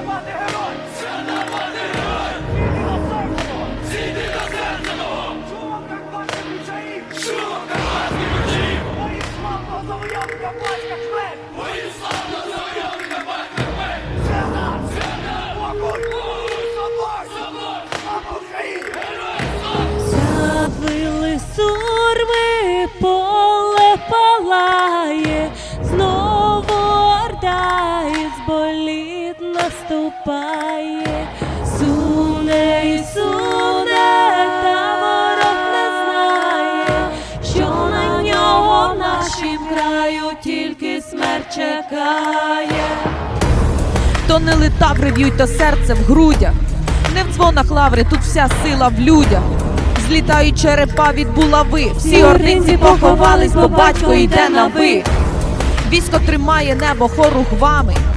мати герой! Герой! Зійди до серця мого! Карпатських карпатських ключаїв! Мої славного завойовника батька наступає, суне і суне, та ворог не знає, що на нього в нашім краю тільки смерть чекає. То не литаври б'ють, то серце в грудях. Не в дзвонах лаври, тут вся сила в людях. Злітають черепа від булави. Всі ординці поховались, бо батько йде на ви. Військо тримає небо хорухвами, а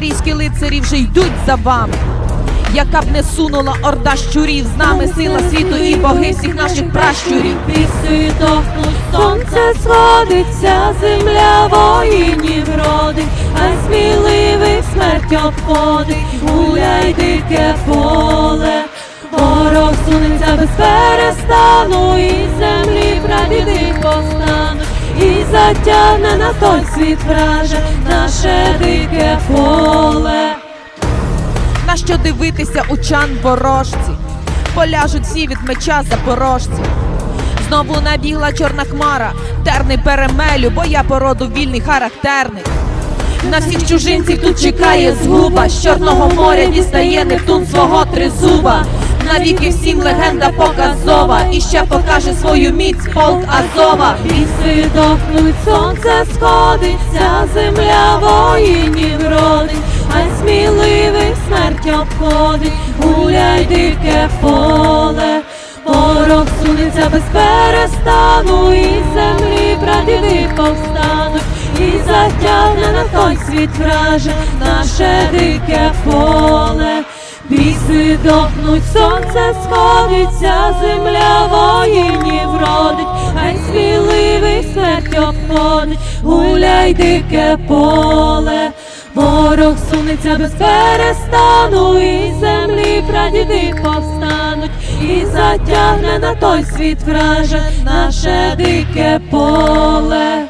різкі лицарі вже йдуть за вами. Яка б не сунула орда щурів, з нами сила світу і боги всіх наших пращурів. Піси дохнуть, сонце сходиться, земля воїнів родить, а сміливих смерть обходить, гуляй дике поле, ворог сунеться без перестану, і землі прадіди повстануть, і затягне на той світ враже наше дике поле. На що дивитися учан ворожці? Поляжуть всі від меча запорожці. Знову набігла чорна хмара, терни перемелю, бо я породу вільний характерний. На всіх чужинців тут чекає згуба, з Чорного моря дістає Нептун свого тризуба. Навіки всім легенда показова, і ще покаже свою міць полк Азова. Ліси дохнуть, сонце сходиться, земля воїнів родить, а сміливих смерть обходить, гуляй дике поле, ворог сунеться без перестану, і землі прадіди повстануть, і затягне на той світ враже наше дике поле. Біси дохнуть, сонце сходиться, земля воїнів родить, хай сміливий смерть обходить, гуляй дике поле, ворог сунеться без перестану, і землі прадіди повстануть, і затягне на той світ враже наше дике поле.